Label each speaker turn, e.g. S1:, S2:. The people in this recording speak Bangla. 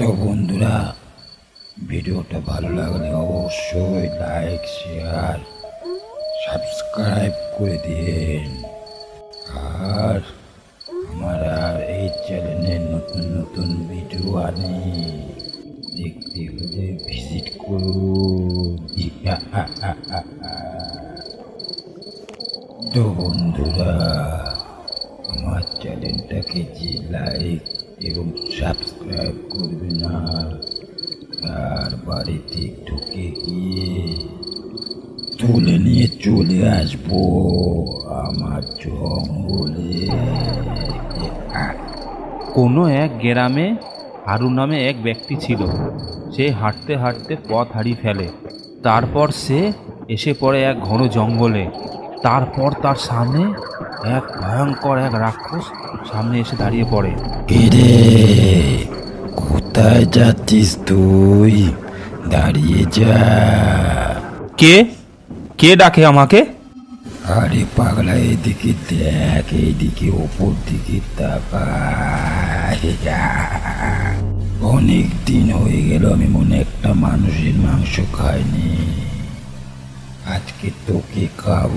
S1: তো বন্ধুরা, ভিডিওটা ভালো লাগলে অবশ্যই লাইক শেয়ার সাবস্ক্রাইব করে দিন। আর আমার আর এই চ্যানেলে নতুন নতুন ভিডিও আনি। দেখতে হলে ভিজিট করুন। তো বন্ধুরা, আমার চ্যানেলটাকে যে লাইক এবং সাবস্ক্রাইব করবে না তার বাড়িতে ঢুকে গিয়ে তুলে নিয়ে চলে আসব আমার জঙ্গলে।
S2: কোনো এক গ্রামে হারু নামে এক ব্যক্তি ছিল। সে হাঁটতে হাঁটতে পথ হারিয়ে ফেলে। তারপর সে এসে পড়ে এক ঘন জঙ্গলে। তারপর তার সামনে এক ভয়ঙ্কর এক রাক্ষস সামনে এসে দাঁড়িয়ে পড়ে।
S1: এরে কোথায় যাচ্ছিস তুই? দাঁড়িয়ে যা।
S2: কে? কে ডাকে আমাকে?
S1: আরে পাগলা এদিকে দেখ এদিকে ওপর দিকে তাকায়। অনেক দিন হয়ে গেল আমি মনে একটা মানুষের মাংস খাইনি। আজকে তোকে খাব।